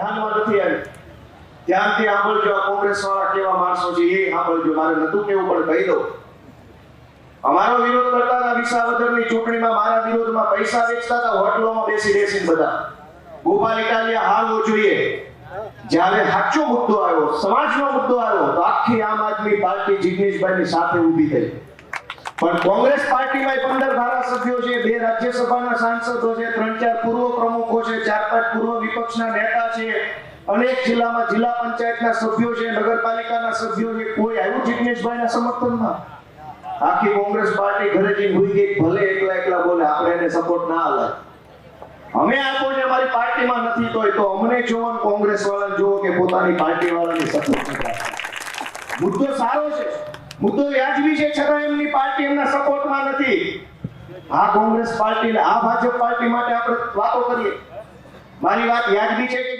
ધ્યાનમાં નથી આવી ધ્યાનથી સાંભળજો, આ કોંગ્રેસ વાળા કેવા માણસો છે, એ સાંભળજો. મારે નતું કેવું, પણ કહી દઉં. અમારો વિરોધ કરતા હતા વિસાવદરની ચૂંટણીમાં મારા વિરોધમાં પૈસા વેચતા હતા હોટલોમાં બેસી બેસીને બધા. ગોપાલ ઇટાલિયા હારવો જોઈએ. જ્યારે સાચો મુદ્દો આવ્યો, સમાજનો મુદ્દો આવ્યો, તો આખી આમ આદમી પાર્ટી જિગ્નેશભાઈની સાથે ઊભી થઈ. પણ કોંગ્રેસ પાર્ટીમાં પંદર ધારાસભ્યો છે, બે રાજ્યસભાના સાંસદો છે, ત્રણ ચાર પૂર્વ પ્રમુખો છે, ચાર પાંચ પૂર્વ વિપક્ષના નેતા છે, અનેક જિલ્લામાં જિલ્લા પંચાયતના સભ્યો છે, નગરપાલિકાના સભ્યો છે. કોઈ આવ્યું જિગ્નેશભાઈના સમર્થનમાં? આખી કોંગ્રેસ પાર્ટી ઘરે જઈને ભૂઈ ગઈ, ભલે એકલા એકલા બોલે, આપણે એને સપોર્ટ ના આલે અમે આપો છે અમારી પાર્ટીમાં નથી, તોય તો અમને જોવો કોંગ્રેસ વાળા જોવો કે પોતાની પાર્ટી વાળાની સપોર્ટ નથી મુદ્દો સારો છે. મુદ્દો વ્યાજબી છે, છતાં એમની પાર્ટી એમના સપોર્ટમાં નથી. આ કોંગ્રેસ પાર્ટી આ ભાજપ પાર્ટી માટે આપણે વાતો કરીએ. મારી વાત વ્યાજબી છે